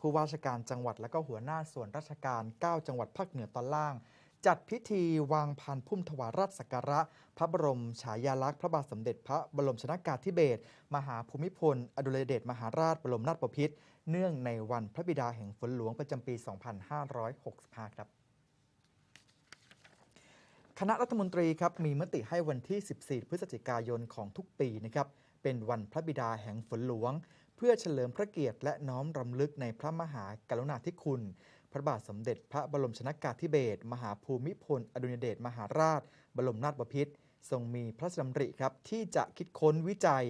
ผู้ว่าราชการจังหวัดและก็หัวหน้าส่วนราชการ 9 จังหวัดภาคเหนือตอนล่าง จัดพิธีวางพานพุ่มถวายราชสักการะ พระบรมฉายาลักษณ์พระบาทสมเด็จพระบรมชนากาธิเบศรมหาภูมิพล อดุลยเดชมหาราชบรมนาถบพิตรเนื่องในวันพระบิดาแห่งฝนหลวงประจำปี 2565 ครับคณะรัฐมนตรีครับมีมติให้วันที่ 14 พฤศจิกายนของทุกปีนะครับเป็นวันพระบิดาแห่งฝนหลวง พื่อเฉลิมพระเกียรติและน้อมรำลึกในพระมหากรุณาธิคุณ พระบาทสมเด็จพระบรมชนากาธิเบศรมหาภูมิพลอดุลยเดชมหาราช บรมนาถบพิตรทรงมีพระราชดำริครับที่จะคิดค้นวิจัย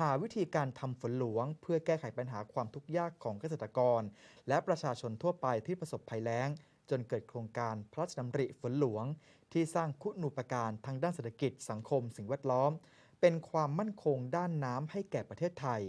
หาวิธีการทำฝนหลวง เพื่อแก้ไขปัญหาความทุกข์ยากของเกษตรกร และประชาชนทั่วไปที่ประสบภัยแล้ง จนเกิดโครงการพระราชดำริฝนหลวง ที่สร้างคุณูปการทางด้านเศรษฐกิจสังคมสิ่งแวดล้อม เป็นความมั่นคงด้านน้ำให้แก่ประเทศไทย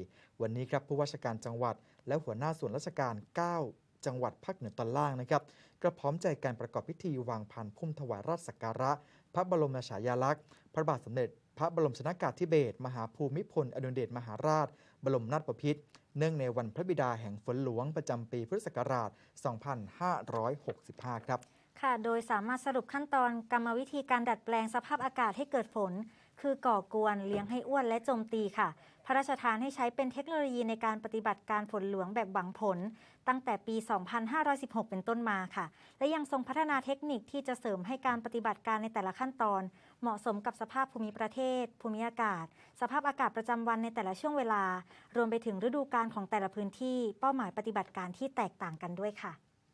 วันนี้ครับผู้ว่าราชการจังหวัด และหัวหน้าส่วนราชการ 9 จังหวัดภาคเหนือตอนล่างนะครับก็พร้อมใจการประกอบพิธีวางพานพุ่มถวายราชสักการะ พระบรมฉายาลักษณ์ พระบาทสมเด็จ พระบรมชนากาธิเบศรมหาภูมิพลอดุลยเดชมหาราช บรมนาถบพิตรเนื่องในวันพระบิดาแห่งฝนหลวงประจำปีพุทธศักราช 2565 ครับ ค่ะ โดยสามารถสรุปขั้นตอนกรรมวิธีการดัดแปลงสภาพอากาศให้เกิดฝน คือก่อกวนเลี้ยงให้อ้วนและโจมตีค่ะ พระราชทานให้ใช้เป็นเทคโนโลยีในการปฏิบัติการฝนหลวงแบบหวังผล ตั้งแต่ปี 2516 เป็นต้นมาค่ะ และยังทรงพัฒนาเทคนิคที่จะเสริมให้การปฏิบัติการในแต่ละขั้นตอน เหมาะสมกับสภาพภูมิประเทศ ภูมิอากาศ สภาพอากาศประจำวันในแต่ละช่วงเวลา รวมไปถึงฤดูกาลของแต่ละพื้นที่ เป้าหมายปฏิบัติการที่แตกต่างกันด้วยค่ะ